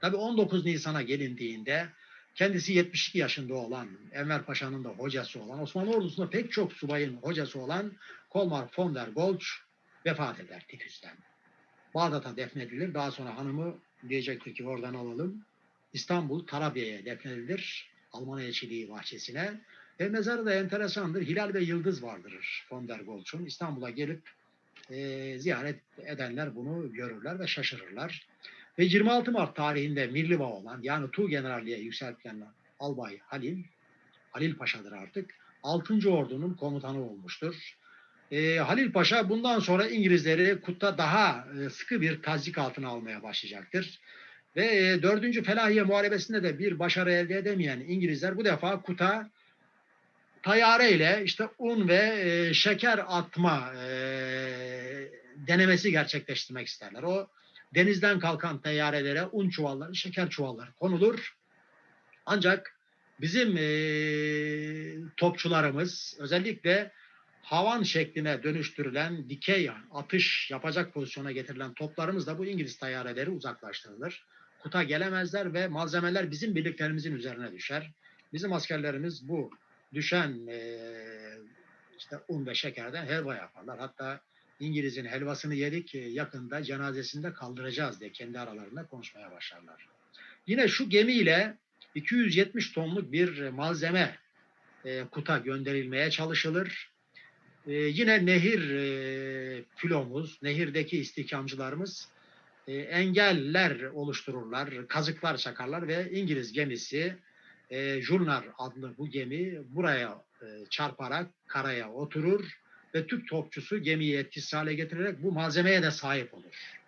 Tabii 19 Nisan'a gelindiğinde kendisi 72 yaşında olan Enver Paşa'nın da hocası olan Osmanlı ordusunda pek çok subayın hocası olan Kolmar von der Goltz vefat eder tifüsten. Bağdat'a defnedilir. Daha sonra hanımı diyecektir ki oradan alalım. İstanbul Tarabya'ya defnedilir. Alman elçiliği bahçesine. Ve mezarı da enteresandır. Hilal ve Yıldız vardır von der Goltz'un. İstanbul'a gelip e, ziyaret edenler bunu görürler ve şaşırırlar. Ve 26 Mart tarihinde Mirliva olan yani Tu Generalliğe yükseltilen Albay Halil, Halil Paşa'dır artık. 6. Ordu'nun komutanı olmuştur. E, Halil Paşa bundan sonra İngilizleri Kut'ta daha e, sıkı bir tazik altına almaya başlayacaktır. Ve e, 4. Felahiye Muharebesi'nde de bir başarı elde edemeyen İngilizler bu defa Kut'a tayyare ile işte un ve e, şeker atma e, denemesi gerçekleştirmek isterler. O denizden kalkan teyyarelere un çuvalları, şeker çuvalları konulur. Ancak bizim e, topçularımız özellikle havan şekline dönüştürülen dikey atış yapacak pozisyona getirilen toplarımız da bu İngiliz tayyareleri uzaklaştırılır. Kuta gelemezler ve malzemeler bizim birliklerimizin üzerine düşer. Bizim askerlerimiz bu düşen e, işte un ve şekerden helva yaparlar. Hatta İngiliz'in helvasını yedik yakında cenazesinde kaldıracağız diye kendi aralarında konuşmaya başlarlar. Yine şu gemiyle 270 tonluk bir malzeme e, Kut'a gönderilmeye çalışılır. E, yine nehir e, filomuz, nehirdeki istikamcılarımız e, engeller oluştururlar, kazıklar çakarlar ve İngiliz gemisi e, Jurnar adlı bu gemi buraya e, çarparak karaya oturur ve Türk topçusu gemiyi etkisiz hale getirerek bu malzemeye de sahip olur.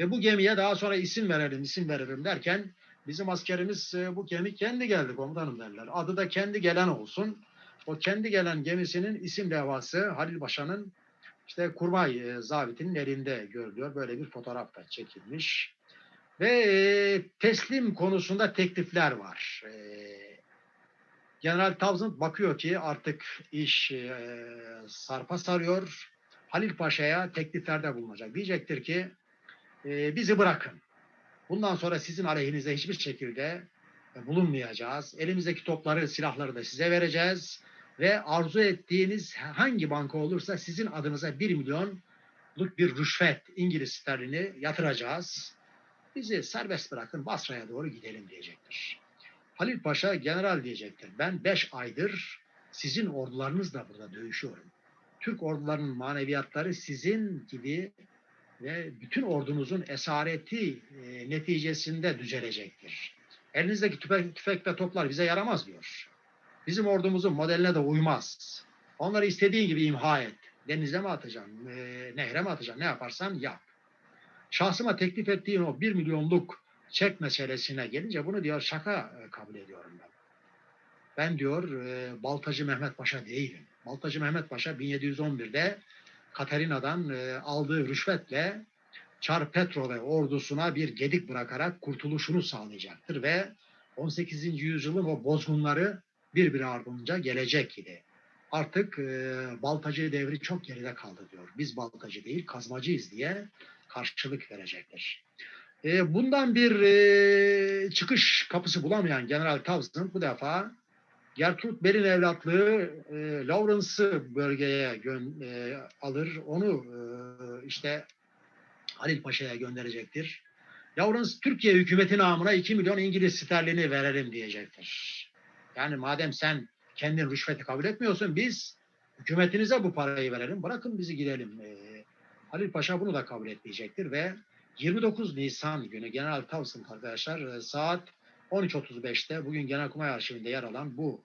Ve bu gemiye daha sonra isim verelim, isim verelim derken bizim askerimiz e, bu gemi kendi geldi komutanım derler. Adı da kendi gelen olsun. O kendi gelen gemisinin isim levhası Halil Paşa'nın işte kurmay e, zabitinin elinde görülüyor. Böyle bir fotoğraf da çekilmiş. Ve e, teslim konusunda teklifler var. E, General Townsend bakıyor ki artık iş e, sarpa sarıyor. Halil Paşa'ya tekliflerde bulunacak. Diyecektir ki e, bizi bırakın. Bundan sonra sizin aleyhinize hiçbir şekilde bulunmayacağız. Elimizdeki topları, silahları da size vereceğiz. Ve arzu ettiğiniz hangi banka olursa sizin adınıza 1 milyonluk bir rüşvet İngiliz sterlini yatıracağız. Bizi serbest bırakın Basra'ya doğru gidelim diyecektir. Halil Paşa general diyecektir. Ben 5 aydır sizin ordularınızla burada dövüşüyorum. Türk ordularının maneviyatları sizin gibi ve bütün ordunuzun esareti e, neticesinde düzelecektir. Elinizdeki tüfek, tüfek ve toplar bize yaramaz diyor. Bizim ordumuzun modeline de uymaz. Onları istediğin gibi imha et. Denize mi atacaksın, e, nehre mi atacaksın, ne yaparsan yap. Şahsıma teklif ettiğin o 1 milyonluk çek meselesine gelince bunu diyor şaka e, kabul ediyorum ben. Ben diyor e, Baltacı Mehmet Paşa değilim. Baltacı Mehmet Paşa 1711'de Katerina'dan e, aldığı rüşvetle Çar Petro ve ordusuna bir gedik bırakarak kurtuluşunu sağlayacaktır ve 18. yüzyılın o bozgunları birbiri ardınca gelecek idi. Artık Baltacı devri çok geride kaldı diyor. Biz Baltacı değil kazmacıyız diye karşılık verecektir. E, bundan bir e, çıkış kapısı bulamayan General Townsend bu defa Gertrude Bell'in evlatlığı e, Lawrence'ı bölgeye gön, e, alır. Onu e, işte Halil Paşa'ya gönderecektir. Lawrence Türkiye hükümeti namına 2 milyon İngiliz sterlini verelim diyecektir. Yani madem sen kendin rüşveti kabul etmiyorsun biz hükümetinize bu parayı verelim. Bırakın bizi gidelim. E, Halil Paşa bunu da kabul etmeyecektir ve 29 Nisan günü General Townsend arkadaşlar saat 13.35'te bugün Genelkurmay Arşivinde yer alan bu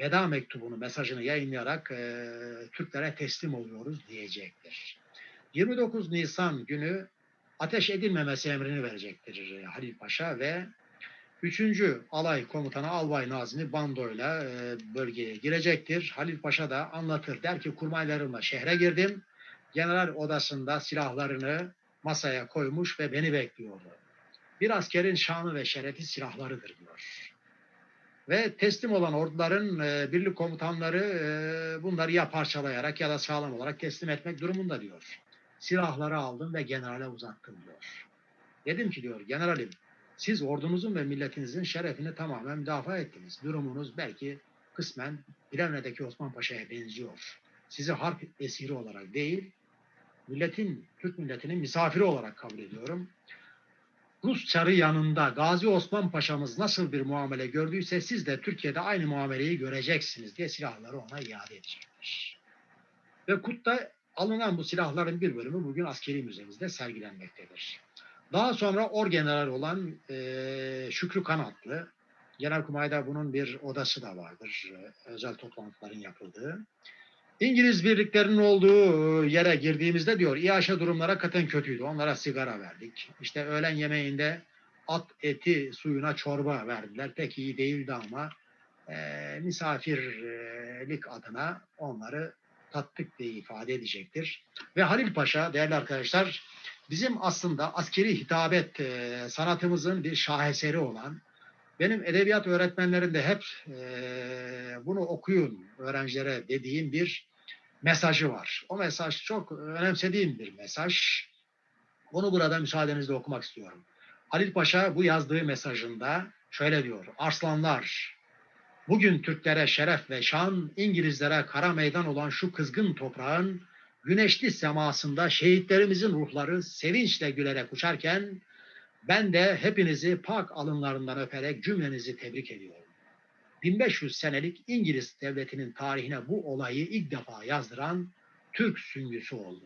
veda mektubunu, mesajını yayınlayarak e, Türklere teslim oluyoruz diyecektir. 29 Nisan günü ateş edilmemesi emrini verecektir Halil Paşa ve 3. Alay Komutanı Albay Nazmi Bando'yla e, bölgeye girecektir. Halil Paşa da anlatır. Der ki kurmaylarımla şehre girdim. General odasında silahlarını masaya koymuş ve beni bekliyordu. Bir askerin şanı ve şerefi silahlarıdır diyor. Ve teslim olan orduların e, birlik komutanları e, bunları ya parçalayarak ya da sağlam olarak teslim etmek durumunda diyor. Silahları aldım ve generale uzattım diyor. Dedim ki diyor generalim Siz ordunuzun ve milletinizin şerefini tamamen müdafaa ettiniz. Durumunuz belki kısmen Plevne'deki Osman Paşa'ya benziyor. Sizi harp esiri olarak değil, milletin, Türk milletinin misafiri olarak kabul ediyorum. Rus çarı yanında Gazi Osman Paşa'mız nasıl bir muamele gördüyse siz de Türkiye'de aynı muameleyi göreceksiniz diye silahları ona iade edecekmiş. Ve Kut'ta alınan bu silahların bir bölümü bugün askeri müzemizde sergilenmektedir. Daha sonra orgeneral olan eee Şükrü Kanatlı, Genelkurmay'da bunun bir odası da vardır, eee, özel toplantıların yapıldığı. İngiliz birliklerinin olduğu yere girdiğimizde diyor İHA durumlara katen kötüydü. Onlara sigara verdik. İşte öğlen yemeğinde at eti suyuna çorba verdiler. Pek iyi değildi ama eee, misafirlik adına onları tattık diye ifade edecektir. Ve Halil Paşa değerli arkadaşlar bizim aslında askeri hitabet eee, sanatımızın bir şaheseri olan benim edebiyat öğretmenlerim de hep eee, bunu okuyun öğrencilere dediğim bir mesajı var. O mesaj çok önemsediğim bir mesaj. Onu burada müsaadenizle okumak istiyorum. Halil Paşa bu yazdığı mesajında şöyle diyor. Arslanlar, bugün Türklere şeref ve şan, İngilizlere kara meydan olan şu kızgın toprağın güneşli semasında şehitlerimizin ruhları sevinçle gülerek uçarken ben de hepinizi pak alınlarından öperek cümlenizi tebrik ediyorum. 1500 senelik İngiliz devletinin tarihine bu olayı ilk defa yazdıran Türk süngüsü oldu.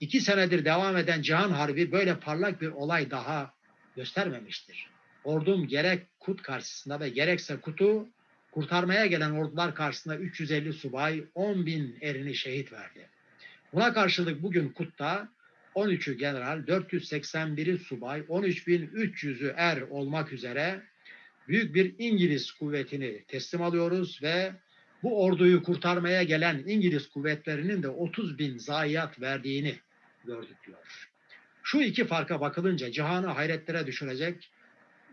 İki senedir devam eden Cihan Harbi böyle parlak bir olay daha göstermemiştir. Ordum gerek Kut karşısında ve gerekse Kut'u kurtarmaya gelen ordular karşısında 350 subay 10 bin erini şehit verdi. Buna karşılık bugün Kut'ta 13'ü general, 481'i subay, 13.300'ü er olmak üzere büyük bir İngiliz kuvvetini teslim alıyoruz ve bu orduyu kurtarmaya gelen İngiliz kuvvetlerinin de 30 bin zayiat verdiğini gördük diyor. Şu iki farka bakılınca cihanı hayretlere düşürecek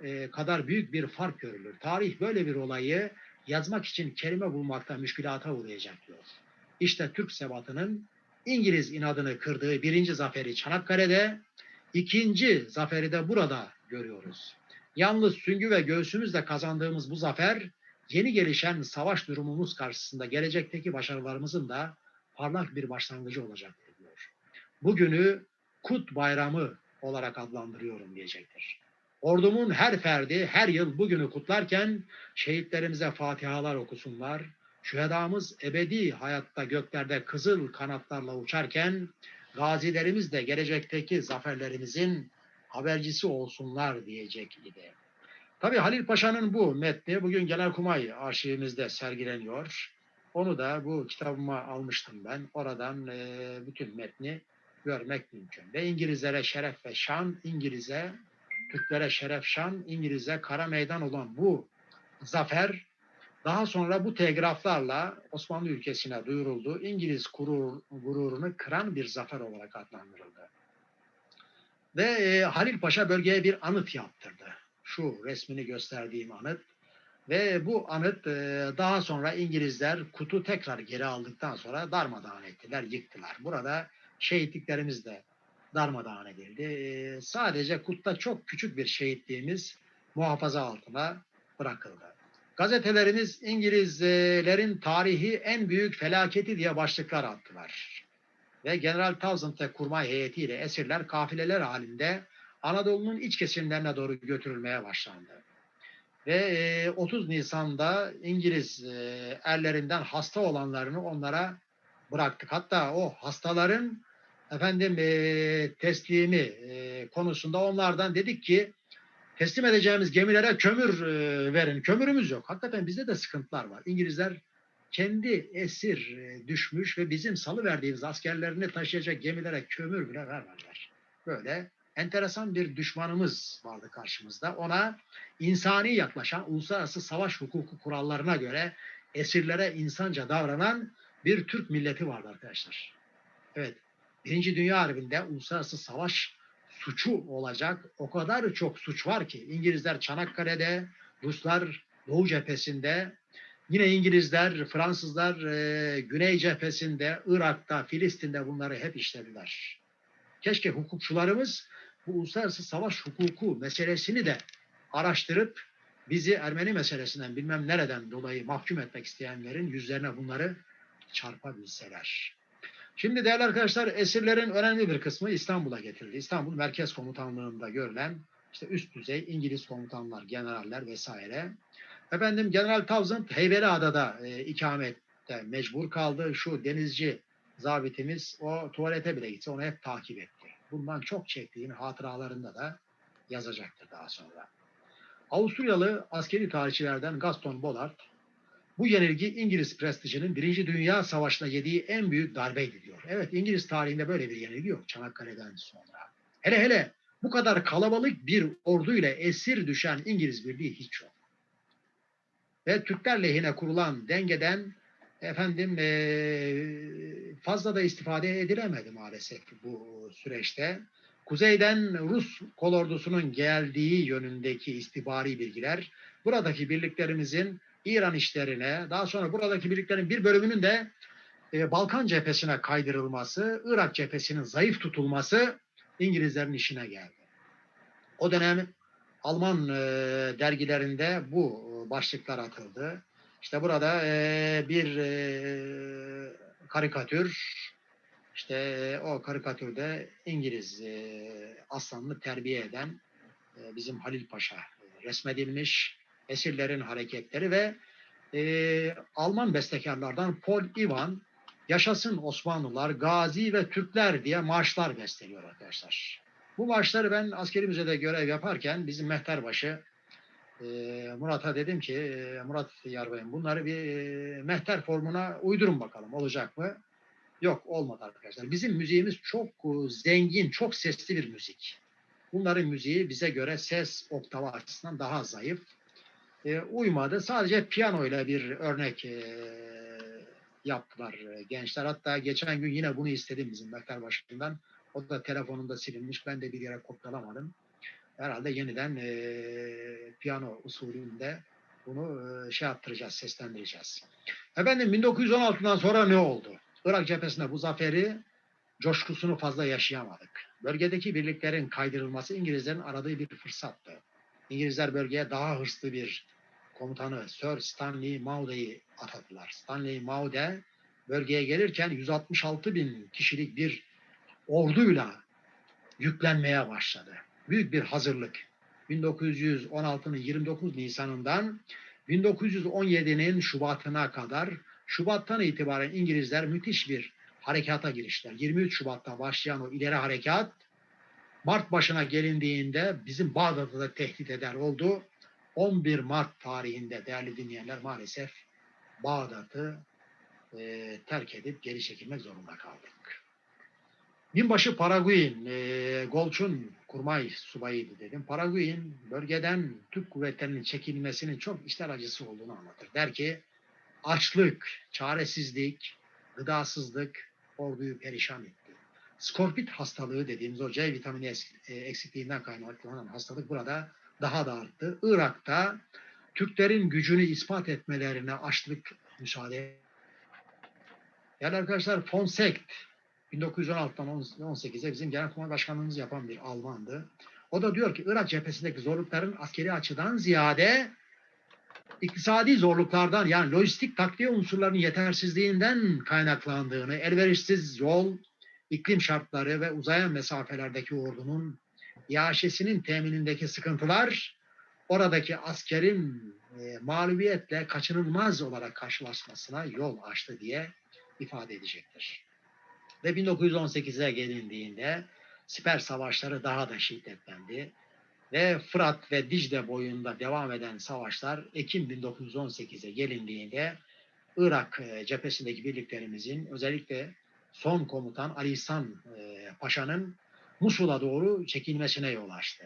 e, kadar büyük bir fark görülür. Tarih böyle bir olayı yazmak için kelime bulmakta müşkülata uğrayacak diyor. İşte Türk sebatının İngiliz inadını kırdığı birinci zaferi Çanakkale'de, ikinci zaferi de burada görüyoruz. Yalnız süngü ve göğsümüzle kazandığımız bu zafer, yeni gelişen savaş durumumuz karşısında gelecekteki başarılarımızın da parlak bir başlangıcı olacaktır diyor. Bugünü Kut Bayramı olarak adlandırıyorum diyecektir. Ordumun her ferdi her yıl bugünü kutlarken şehitlerimize fatihalar okusunlar. Şühedamız ebedi hayatta göklerde kızıl kanatlarla uçarken gazilerimiz de gelecekteki zaferlerimizin habercisi olsunlar diyecek idi. Tabi Halil Paşa'nın bu metni bugün Genelkurmay arşivimizde sergileniyor. Onu da bu kitabıma almıştım ben. Oradan e, bütün metni görmek mümkün. Ve İngilizlere şeref ve şan, İngiliz'e, Türklere şeref şan, İngiliz'e kara meydan olan bu zafer daha sonra bu telgraflarla Osmanlı ülkesine duyuruldu. İngiliz gurur, gururunu kıran bir zafer olarak adlandırıldı. Ve e, Halil Paşa bölgeye bir anıt yaptırdı. Şu resmini gösterdiğim anıt. Ve bu anıt e, daha sonra İngilizler kutu tekrar geri aldıktan sonra darmadağın ettiler, yıktılar. Burada şehitliklerimiz de darmadağın edildi. E, sadece Kut'ta çok küçük bir şehitliğimiz muhafaza altına bırakıldı. Gazetelerimiz İngilizlerin tarihi en büyük felaketi diye başlıklar attılar. Ve General Townsend'e kurmay heyetiyle esirler kafileler halinde Anadolu'nun iç kesimlerine doğru götürülmeye başlandı. Ve e, 30 Nisan'da İngiliz e, erlerinden hasta olanlarını onlara bıraktık. Hatta o hastaların efendim e, teslimi e, konusunda onlardan dedik ki teslim edeceğimiz gemilere kömür e, verin. Kömürümüz yok. Hakikaten bizde de sıkıntılar var. İngilizler kendi esir e, düşmüş ve bizim salı verdiğimiz askerlerini taşıyacak gemilere kömür bile vermediler. Böyle enteresan bir düşmanımız vardı karşımızda. Ona insani yaklaşan, uluslararası savaş hukuku kurallarına göre esirlere insanca davranan bir Türk milleti vardı arkadaşlar. Evet, Birinci Dünya Harbi'nde uluslararası savaş suçu olacak o kadar çok suç var ki İngilizler Çanakkale'de, Ruslar Doğu cephesinde, yine İngilizler, Fransızlar e, Güney cephesinde, Irak'ta, Filistin'de bunları hep işlediler. Keşke hukukçularımız bu uluslararası savaş hukuku meselesini de araştırıp bizi Ermeni meselesinden bilmem nereden dolayı mahkum etmek isteyenlerin yüzlerine bunları çarpabilseler. Şimdi değerli arkadaşlar esirlerin önemli bir kısmı İstanbul'a getirildi. İstanbul Merkez Komutanlığı'nda görülen işte üst düzey İngiliz komutanlar, generaller vesaire. Efendim General Townsend Heybeliada'da e, ikamette mecbur kaldı. Şu denizci zabitimiz o tuvalete bile gitse onu hep takip etti. Bundan çok çektiğini hatıralarında da yazacaktır daha sonra. Avusturyalı askeri tarihçilerden Gaston Bollard bu yenilgi İngiliz prestijinin Birinci Dünya Savaşı'na yediği en büyük darbeydi diyor. Evet İngiliz tarihinde böyle bir yenilgi yok Çanakkale'den sonra. Hele hele bu kadar kalabalık bir orduyla esir düşen İngiliz birliği hiç yok. Ve Türkler lehine kurulan dengeden efendim eee, fazla da istifade edilemedi maalesef bu süreçte. Kuzeyden Rus kolordusunun geldiği yönündeki istihbari bilgiler buradaki birliklerimizin İran işlerine, daha sonra buradaki birliklerin bir bölümünün de e, Balkan cephesine kaydırılması, Irak cephesinin zayıf tutulması İngilizlerin işine geldi. O dönem Alman e, dergilerinde bu başlıklar atıldı. İşte burada e, bir e, karikatür, işte e, o karikatürde İngiliz e, aslanını terbiye eden e, bizim Halil Paşa e, resmedilmiş esirlerin hareketleri ve e, Alman bestekarlardan Paul Ivan Yaşasın Osmanlılar, Gazi ve Türkler diye marşlar besteliyor arkadaşlar. Bu marşları ben askeri müzede görev yaparken bizim mehterbaşı e, Murat'a dedim ki e, Murat Yarbay'ım bunları bir e, mehter formuna uydurun bakalım olacak mı? Yok olmadı arkadaşlar. Bizim müziğimiz çok e, zengin, çok sesli bir müzik. Bunların müziği bize göre ses oktava açısından daha zayıf e, uymadı. Sadece piyano ile bir örnek e, yaptılar e, gençler. Hatta geçen gün yine bunu istedim bizim Mehter Başkanı'ndan. O da telefonunda silinmiş. Ben de bir yere kopyalamadım. Herhalde yeniden e, piyano usulünde bunu e, şey yaptıracağız, seslendireceğiz. Efendim 1916'dan sonra ne oldu? Irak cephesinde bu zaferi coşkusunu fazla yaşayamadık. Bölgedeki birliklerin kaydırılması İngilizlerin aradığı bir fırsattı. İngilizler bölgeye daha hırslı bir komutanı Sir Stanley Maude'yi atadılar. Stanley Maude bölgeye gelirken 166 bin kişilik bir orduyla yüklenmeye başladı. Büyük bir hazırlık. 1916'nın 29 Nisan'ından 1917'nin Şubat'ına kadar Şubat'tan itibaren İngilizler müthiş bir harekata giriştiler. 23 Şubat'ta başlayan o ileri harekat Mart başına gelindiğinde bizim Bağdat'ı da tehdit eder oldu. 11 Mart tarihinde değerli dinleyenler maalesef Bağdat'ı e, terk edip geri çekilmek zorunda kaldık. Binbaşı Paraguay'ın, e, Golç'un kurmay subayıydı dedim. Paraguay'ın bölgeden Türk kuvvetlerinin çekilmesinin çok işler acısı olduğunu anlatır. Der ki açlık, çaresizlik, gıdasızlık orduyu perişan etti. Skorpit hastalığı dediğimiz o C vitamini e, eksikliğinden kaynaklanan hastalık burada daha da arttı. Irak'ta Türklerin gücünü ispat etmelerine açlık müsaade yani arkadaşlar Fonsekt 1916'dan 18'e bizim Genelkurmay Başkanlığımızı yapan bir Almandı. O da diyor ki Irak cephesindeki zorlukların askeri açıdan ziyade iktisadi zorluklardan yani lojistik takviye unsurlarının yetersizliğinden kaynaklandığını, elverişsiz yol, iklim şartları ve uzayan mesafelerdeki ordunun iaşesinin teminindeki sıkıntılar oradaki askerin e, mağlubiyetle kaçınılmaz olarak karşılaşmasına yol açtı diye ifade edecektir. Ve 1918'e gelindiğinde siper savaşları daha da şiddetlendi ve Fırat ve Dicle boyunda devam eden savaşlar Ekim 1918'e gelindiğinde Irak e, cephesindeki birliklerimizin özellikle son komutan Ali İhsan e, Paşa'nın Musul'a doğru çekilmesine yol açtı.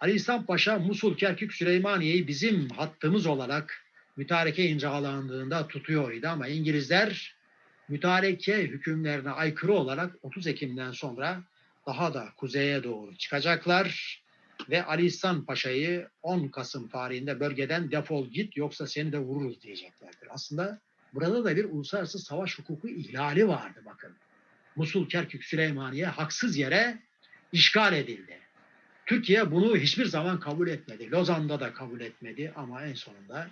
Ali İhsan Paşa Musul, Kerkük, Süleymaniye'yi bizim hattımız olarak mütareke imzalandığında tutuyor idi ama İngilizler mütareke hükümlerine aykırı olarak 30 Ekim'den sonra daha da kuzeye doğru çıkacaklar ve Ali İhsan Paşa'yı 10 Kasım tarihinde bölgeden defol git yoksa seni de vururuz diyeceklerdir. Aslında burada da bir uluslararası savaş hukuku ihlali vardı bakın. Musul, Kerkük, Süleymaniye haksız yere işgal edildi. Türkiye bunu hiçbir zaman kabul etmedi. Lozan'da da kabul etmedi ama en sonunda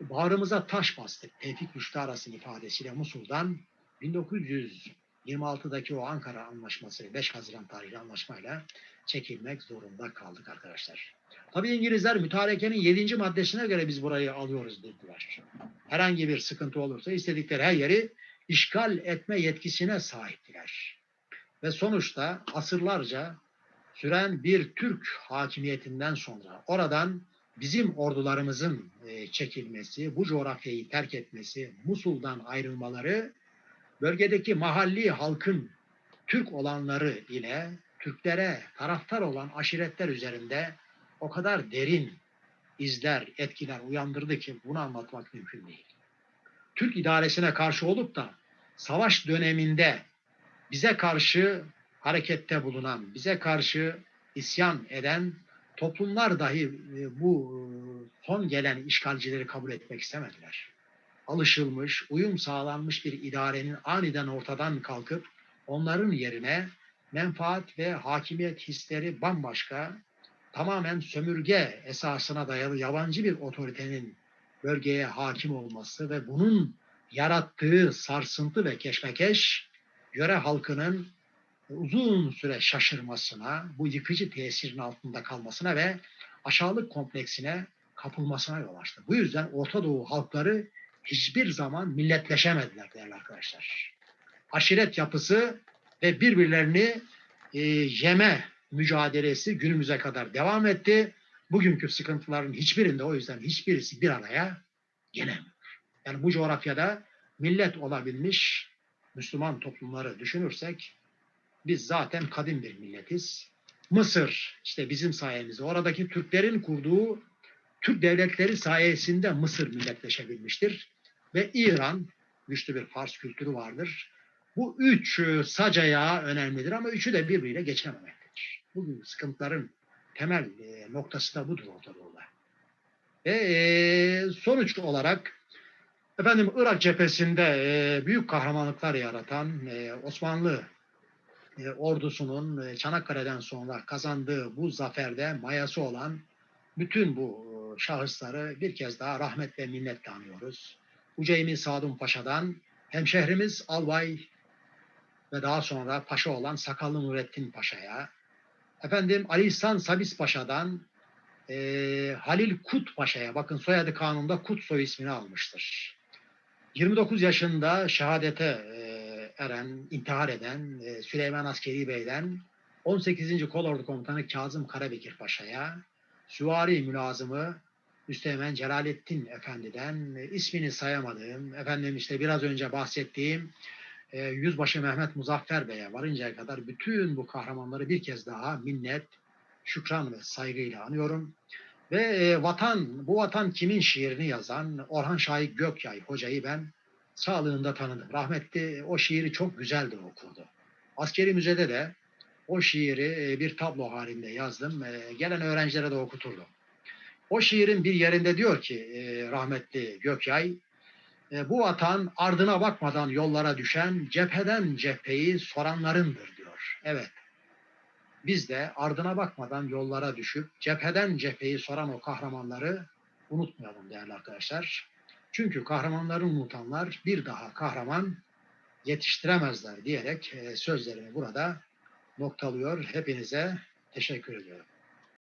bağrımıza taş bastık. Tevfik Rüştü Aras'ın ifadesiyle Musul'dan 1926'daki o Ankara Anlaşması 5 Haziran tarihli anlaşmayla çekilmek zorunda kaldık arkadaşlar. Tabii İngilizler mütarekenin 7. maddesine göre biz burayı alıyoruz dediler. Herhangi bir sıkıntı olursa istedikleri her yeri işgal etme yetkisine sahiptiler. Ve sonuçta asırlarca süren bir Türk hakimiyetinden sonra oradan bizim ordularımızın e, çekilmesi, bu coğrafyayı terk etmesi, Musul'dan ayrılmaları bölgedeki mahalli halkın Türk olanları ile Türklere taraftar olan aşiretler üzerinde o kadar derin izler, etkiler uyandırdı ki bunu anlatmak mümkün değil. Türk idaresine karşı olup da savaş döneminde bize karşı harekette bulunan, bize karşı isyan eden toplumlar dahi e, bu e, son gelen işgalcileri kabul etmek istemediler. Alışılmış, uyum sağlanmış bir idarenin aniden ortadan kalkıp onların yerine menfaat ve hakimiyet hisleri bambaşka, tamamen sömürge esasına dayalı yabancı bir otoritenin bölgeye hakim olması ve bunun yarattığı sarsıntı ve keşmekeş yöre halkının uzun süre şaşırmasına, bu yıkıcı tesirin altında kalmasına ve aşağılık kompleksine kapılmasına yol açtı. Bu yüzden Orta Doğu halkları hiçbir zaman milletleşemediler değerli arkadaşlar. Aşiret yapısı ve birbirlerini e, yeme mücadelesi günümüze kadar devam etti. Bugünkü sıkıntıların hiçbirinde o yüzden hiçbirisi bir araya gelemiyor. Yani bu coğrafyada millet olabilmiş Müslüman toplumları düşünürsek biz zaten kadim bir milletiz. Mısır işte bizim sayemizde oradaki Türklerin kurduğu Türk devletleri sayesinde Mısır milletleşebilmiştir. Ve İran güçlü bir Fars kültürü vardır. Bu üç e, sacaya önemlidir ama üçü de birbiriyle geçememektedir. Bugün sıkıntıların temel e, noktası da budur Orta Doğu'da. Ve e, sonuç olarak efendim Irak cephesinde e, büyük kahramanlıklar yaratan e, Osmanlı e, ordusunun e, Çanakkale'den sonra kazandığı bu zaferde mayası olan bütün bu e, şahısları bir kez daha rahmet ve minnetle anıyoruz. Uceymi Sadun Paşa'dan hemşehrimiz Albay ve daha sonra paşa olan Sakallı Nurettin Paşa'ya, efendim Ali İhsan Sabis Paşa'dan e, Halil Kut Paşa'ya, bakın soyadı kanunda Kut soy ismini almıştır. 29 yaşında şehadete e, eren, intihar eden e, Süleyman Askeri Bey'den 18. Kolordu Komutanı Kazım Karabekir Paşa'ya, Süvari Mülazımı Üsteğmen Celalettin Efendi'den e, ismini sayamadığım, efendim işte biraz önce bahsettiğim Yüzbaşı Mehmet Muzaffer Bey'e varıncaya kadar bütün bu kahramanları bir kez daha minnet, şükran ve saygıyla anıyorum. Ve e, vatan, bu vatan kimin şiirini yazan Orhan Şahik Gökyay hocayı ben sağlığında tanıdım. Rahmetli o şiiri çok güzel de okurdu. Askeri müzede de o şiiri e, bir tablo halinde yazdım. E, gelen öğrencilere de okuturdum. O şiirin bir yerinde diyor ki e, rahmetli Gökyay, bu vatan ardına bakmadan yollara düşen cepheden cepheyi soranlarındır diyor. Evet, biz de ardına bakmadan yollara düşüp cepheden cepheyi soran o kahramanları unutmayalım değerli arkadaşlar. Çünkü kahramanları unutanlar bir daha kahraman yetiştiremezler diyerek sözlerimi burada noktalıyor. Hepinize teşekkür ediyorum.